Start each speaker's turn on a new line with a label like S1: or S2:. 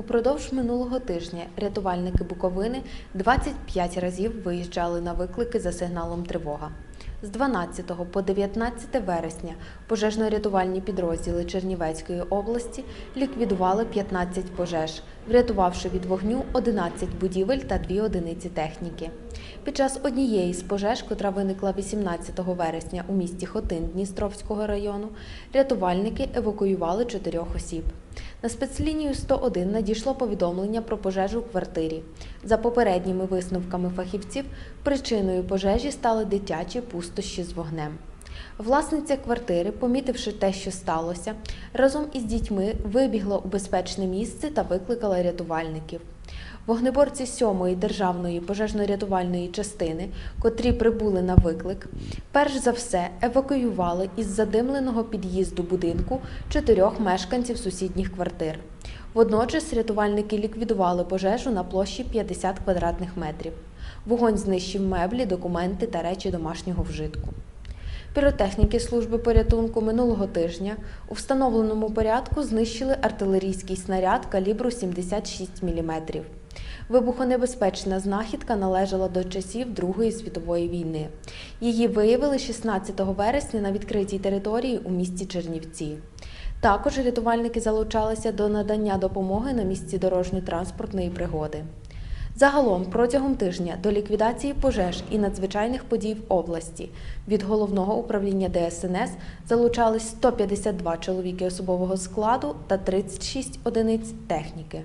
S1: Упродовж минулого тижня рятувальники Буковини 25 разів виїжджали на виклики за сигналом тривога. З 12 по 19 вересня пожежно-рятувальні підрозділи Чернівецької області ліквідували 15 пожеж, врятувавши від вогню 11 будівель та 2 одиниці техніки. Під час однієї з пожеж, котра виникла 18 вересня у місті Хотин Дністровського району, рятувальники евакуювали чотирьох осіб. На спецлінію 101 надійшло повідомлення про пожежу в квартирі. За попередніми висновками фахівців, причиною пожежі стали дитячі пустощі з вогнем. Власниця квартири, помітивши те, що сталося, разом із дітьми вибігла у безпечне місце та викликала рятувальників. Вогнеборці 7-ї державної пожежно-рятувальної частини, котрі прибули на виклик, перш за все евакуювали із задимленого під'їзду будинку чотирьох мешканців сусідніх квартир. Водночас рятувальники ліквідували пожежу на площі 50 квадратних метрів. Вогонь знищив меблі, документи та речі домашнього вжитку. Піротехніки служби порятунку минулого тижня у встановленому порядку знищили артилерійський снаряд калібру 76 мм. Вибухонебезпечна знахідка належала до часів Другої світової війни. Її виявили 16 вересня на відкритій території у місті Чернівці. Також рятувальники залучалися до надання допомоги на місці дорожньо-транспортної пригоди. Загалом протягом тижня до ліквідації пожеж і надзвичайних подій в області від головного управління ДСНС залучались 152 чоловіки особового складу та 36 одиниць техніки.